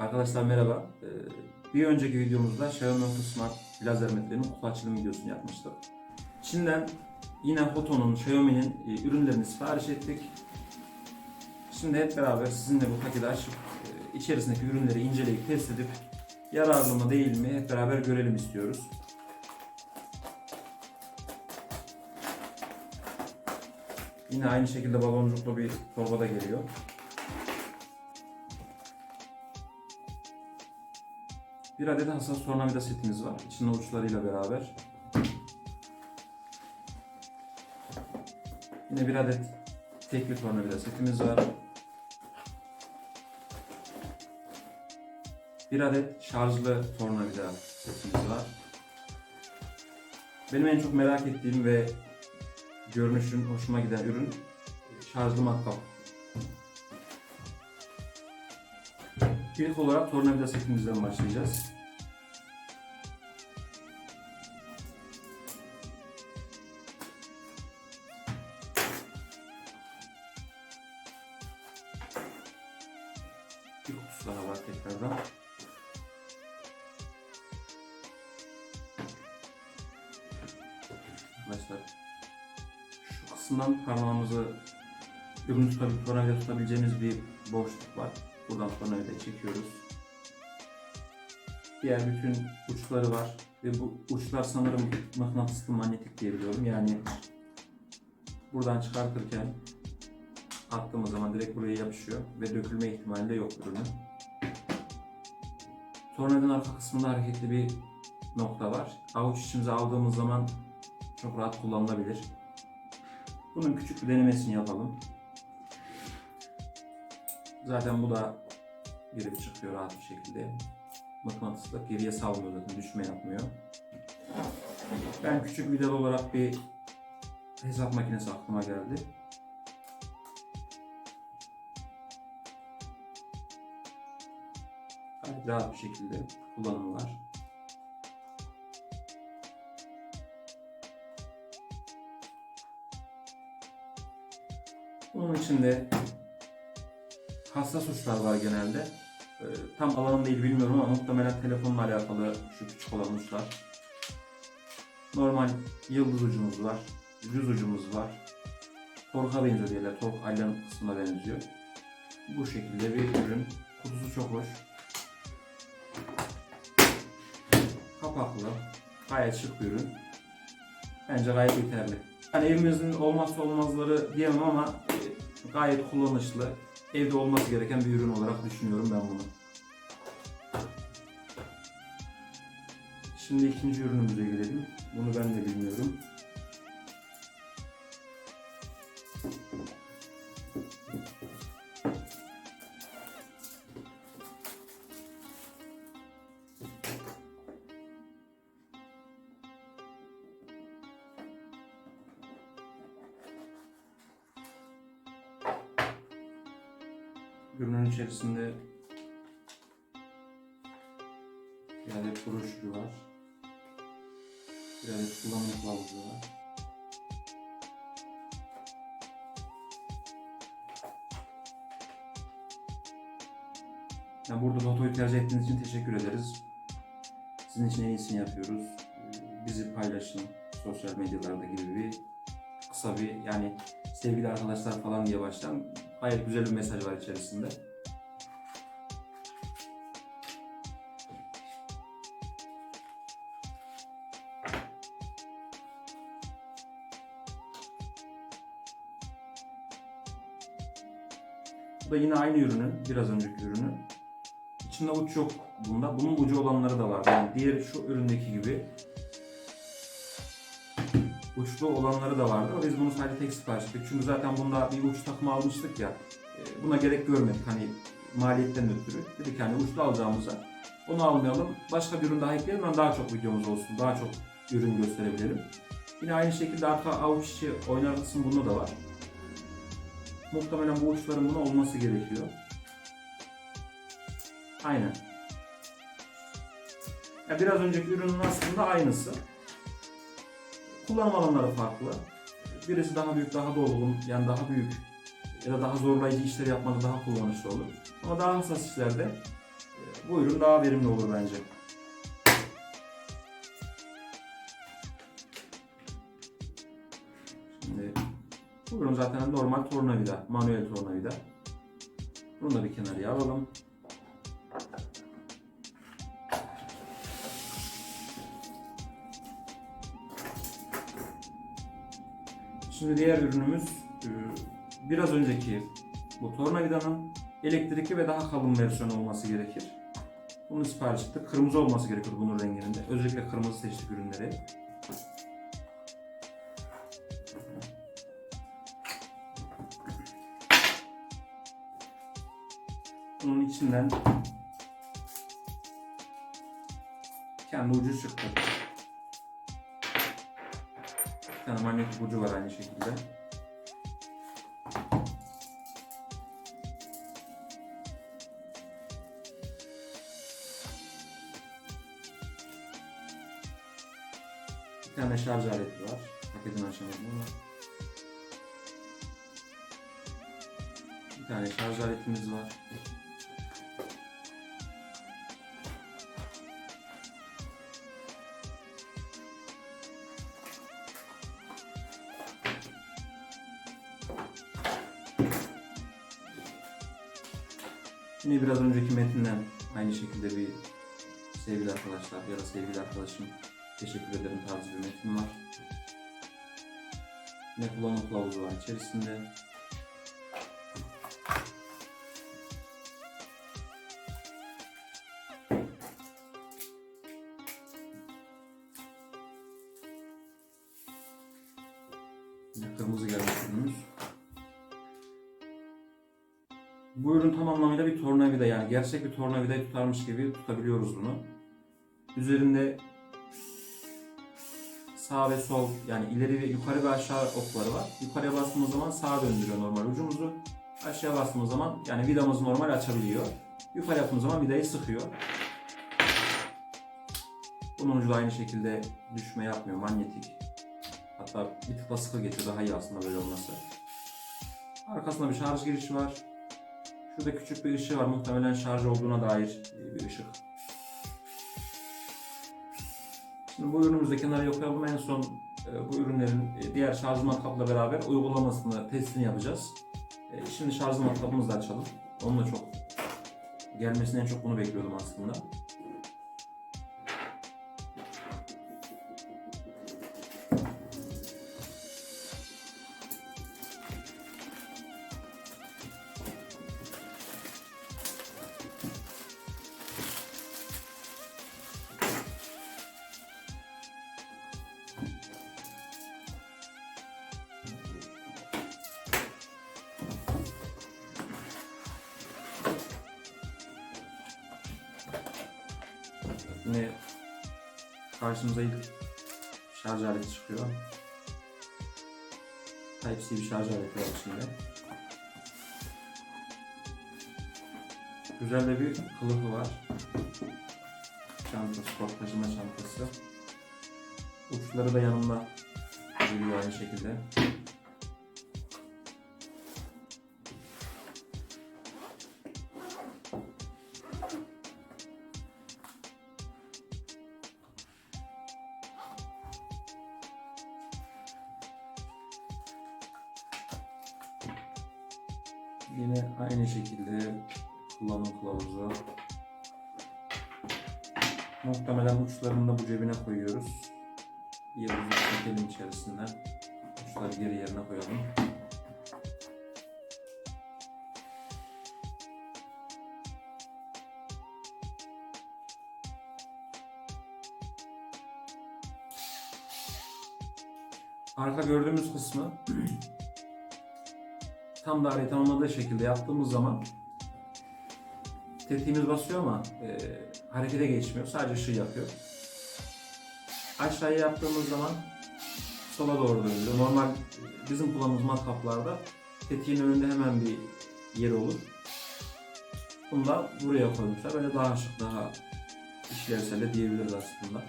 Arkadaşlar merhaba. Ee, Bir önceki videomuzda Xiaomi Note Smart lazer metrenin kutu açılım videosunu yapmıştık. Çin'den yine Photon'un, Xiaomi'nin e, ürünlerini sipariş ettik. Şimdi hep beraber sizinle bu paketi açıp e, içerisindeki ürünleri inceleyip test edip yararlı mı değil mi hep beraber görelim istiyoruz. Yine aynı şekilde baloncuklu bir torba da geliyor. Bir adet hassas tornavida setimiz var. İçinde uçlarıyla beraber. Yine bir adet tekli tornavida setimiz var. Bir adet şarjlı tornavida setimiz var. Benim en çok merak ettiğim ve görünüşün hoşuma giden ürün şarjlı matkap. İlk olarak tornavida setimizden başlayacağız. Var tekrardan. Arkadaşlar şu kısımdan parmağımızı ürünü tutabil, tornavida tutabileceğimiz bir boşluk var. Buradan tornavida çekiyoruz. Diğer bütün uçları var ve bu uçlar sanırım mıknatıslı manyetik diye biliyorum. Yani buradan çıkartırken attığımız zaman direkt buraya yapışıyor ve dökülme ihtimali de yok ürünün. Tornavidanın arka kısmında hareketli bir nokta var. Avuç içimize aldığımız zaman çok rahat kullanılabilir. Bunun küçük bir denemesini yapalım. Zaten bu da girip çıkıyor rahat bir şekilde. Mıknatıslı geriye salmıyor zaten düşme yapmıyor. Ben küçük vidalı olarak bir hesap makinesi aklıma geldi. Gayet rahat bir şekilde kullanımı var. Bunun içinde hassas uçlar var genelde. Ee, tam alanım değil bilmiyorum ama muhtemelen telefonla alakalı şu küçük olan uçlar. Normal yıldız ucumuz var, düz ucumuz var. Torka benziyor diyorlar, tork aylan kısmına benziyor. Bu şekilde bir ürün. Kutusu çok hoş. Kapaklı, gayet şık bir ürün. Bence gayet yeterli. Yani evimizin olmazsa olmazları diyemem ama e, gayet kullanışlı, evde olması gereken bir ürün olarak düşünüyorum ben bunu. Şimdi ikinci ürünümüze gelelim. Bunu ben de bilmiyorum. Ürünün içerisinde bir adet broşürü var. Bir adet kullanım kılavuzu var. Yani burada Loto'yu tercih ettiğiniz için teşekkür ederiz. Sizin için en iyisini yapıyoruz. Ee, Bizi paylaşın sosyal medyalarda gibi bir kısa bir yani sevgili arkadaşlar falan diye başlayan gayet güzel bir mesaj var içerisinde. Bu da yine aynı ürünün, biraz önceki ürünün. İçinde uç yok bunda. Bunun ucu olanları da var. Yani diğer şu üründeki gibi uçlu olanları da vardı. Biz bunu sadece tek sipariş ettik. Çünkü zaten bunda bir uç takımı almıştık ya. e, Buna gerek görmedik hani maliyetten ötürü. Dedik hani uçlu alacağımıza onu almayalım. Başka bir ürün daha ekleyelim. Yani daha çok videomuz olsun. Daha çok ürün gösterebilelim. Yine aynı şekilde arka avuç içi oynar kısım bunda da var. Muhtemelen bu uçların buna olması gerekiyor. Aynen. Ya biraz önceki ürünün aslında aynısı. Kullanım alanları farklı. Birisi daha büyük, daha dolgun, yani daha büyük ya da daha zorlayıcı işler yapmada daha kullanışlı olur. Ama daha hassas işlerde e, bu ürün daha verimli olur bence. Şimdi bu ürün zaten normal tornavida, manuel tornavida. Bunu da bir kenarıya alalım. Şimdi diğer ürünümüz e, biraz önceki bu tornavidanın elektrikli ve daha kalın versiyonu olması gerekir. Bunu sipariş ettik. Kırmızı olması gerekiyor bunun renginin de. Özellikle kırmızı seçtik ürünleri. Bunun içinden kendi ucu çıktı. Tane manyetik ucu var aynı şekilde. Bir tane şarj aleti var. Paketin aşamasında ama. Bir tane şarj aletimiz var. Yine biraz önceki metinden aynı şekilde bir sevgili arkadaşlar ya da sevgili arkadaşım teşekkür ederim tarzı bir metin var. Yine kullanım kılavuzu var içerisinde. Bir tornavida yani gerçek bir tornavidayı tutarmış gibi tutabiliyoruz bunu. Üzerinde sağ ve sol yani ileri ve yukarı ve aşağı okları var. Yukarıya bastığımız zaman sağa döndürüyor normal ucumuzu. Aşağıya bastığımız zaman yani vidamız normal açabiliyor. Yukarı yaptığımız zaman vidayı sıkıyor. Bunun ucu da aynı şekilde düşme yapmıyor, manyetik. Hatta bir tıkla sıkı geçiyor, daha iyi aslında böyle olması. Arkasında bir şarj girişi var. Şurada küçük bir ışığı var. Muhtemelen şarj olduğuna dair e, bir ışık. Şimdi bu ürünümüzü de kenara yoklayalım. En son e, bu ürünlerin e, diğer şarj matkapla beraber uygulamasını, testini yapacağız. Şimdi şarj matkapımızı da açalım. Onunla çok gelmesini en çok bunu bekliyordum aslında. Yine karşımıza ilk şarj aleti çıkıyor. Type-C bir şarj aleti var içinde. Güzel de bir kılıfı var. Çanta, spor taşıma çantası. Uçları da yanında geliyor aynı şekilde. Kullanım kılavuzu. Muhtemelen uçlarını da bu cebine koyuyoruz. Yıldızı çekelim içerisinden. Uçları geri yerine koyalım. Arka gördüğümüz kısmı tam daireyi tamamladığı şekilde yaptığımız zaman tetiğimiz basıyor ama e, harekete geçmiyor. Sadece ışığı yapıyor. Aşağıya yaptığımız zaman sola doğru dönüyor. Normal e, bizim kullandığımız matkaplarda tetiğin önünde hemen bir yeri olur. Bunu da buraya koymuşlar. Böyle daha şık, daha işlevsel de diyebiliriz aslında.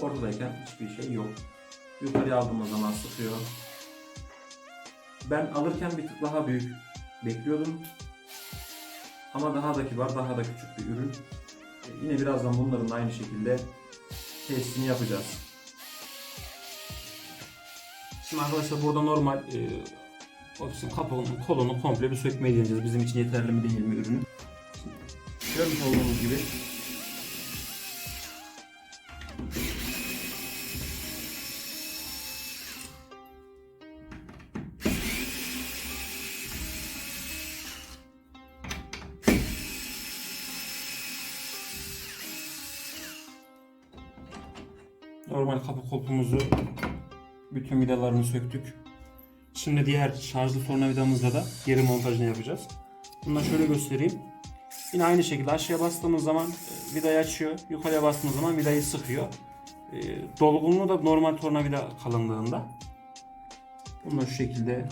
Ortadayken hiçbir şey yok. Yukarıya aldığımız zaman sıkıyor. Ben alırken bir tık daha büyük bekliyordum. Ama daha da kibar, daha da küçük bir ürün. E, yine birazdan bunların da aynı şekilde testini yapacağız. Şimdi arkadaşlar burada normal e, ofisin kapağının kolunu komple bir sökmeyi deneyeceğiz. Bizim için yeterli mi değil mi ürünü. Görmüş olduğunuz gibi normal kapı koltuğumuzu bütün vidalarını söktük. Şimdi diğer şarjlı tornavidamızla da geri montajını yapacağız. Bunu da şöyle göstereyim. Yine aynı şekilde aşağıya bastığımız zaman e, vidayı açıyor. Yukarıya bastığımız zaman vidayı sıkıyor. E, Dolgunluğu da normal tornavida kalınlığında. Bunu da şu şekilde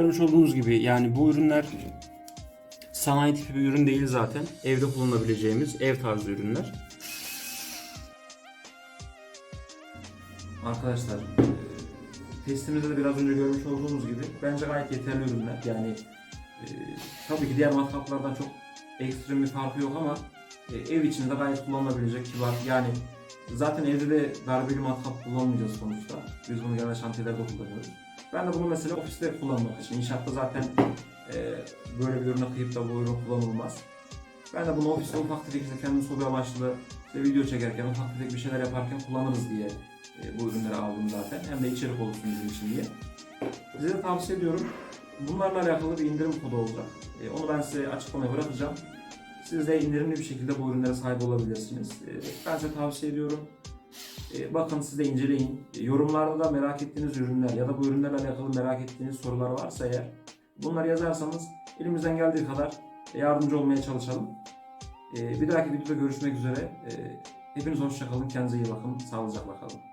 Görmüş olduğunuz gibi yani bu ürünler sanayi tipi bir ürün değil zaten. Evde kullanabileceğimiz ev tarzı ürünler. Arkadaşlar e, testimizde de biraz önce görmüş olduğunuz gibi bence gayet yeterli ürünler. Yani e, tabii ki diğer matkaplardan çok ekstrem bir farkı yok ama e, ev içinde gayet kullanılabilecek kibar. Yani zaten evde de darbeli matkap kullanmayacağız sonuçta. Biz bunu genelde şantiyelerde kullanıyoruz. Ben de bunu mesela ofiste kullanmak için, inşaatta zaten e, böyle bir ürüne kıyıp da bu ürün kullanılmaz. Ben de bunu ofiste ufak tefek işte kendim soru amaçlı işte video çekerken, ufak tefek bir şeyler yaparken kullanırız diye e, bu ürünleri aldım zaten. Hem de içerik olsun bizim için diye. Size de tavsiye ediyorum. Bunlarla alakalı bir indirim kodu olacak. E, onu ben size açıklamaya bırakacağım. Siz de indirimli bir şekilde bu ürünlere sahip olabilirsiniz. E, ben size tavsiye ediyorum. E, bakın siz de inceleyin. E, yorumlarda da merak ettiğiniz ürünler ya da bu ürünlerle alakalı merak ettiğiniz sorular varsa eğer bunları yazarsanız elimizden geldiği kadar yardımcı olmaya çalışalım. E, bir dahaki videoda görüşmek üzere. Hepiniz hoşçakalın. Kendinize iyi bakın. Sağlıcakla kalın.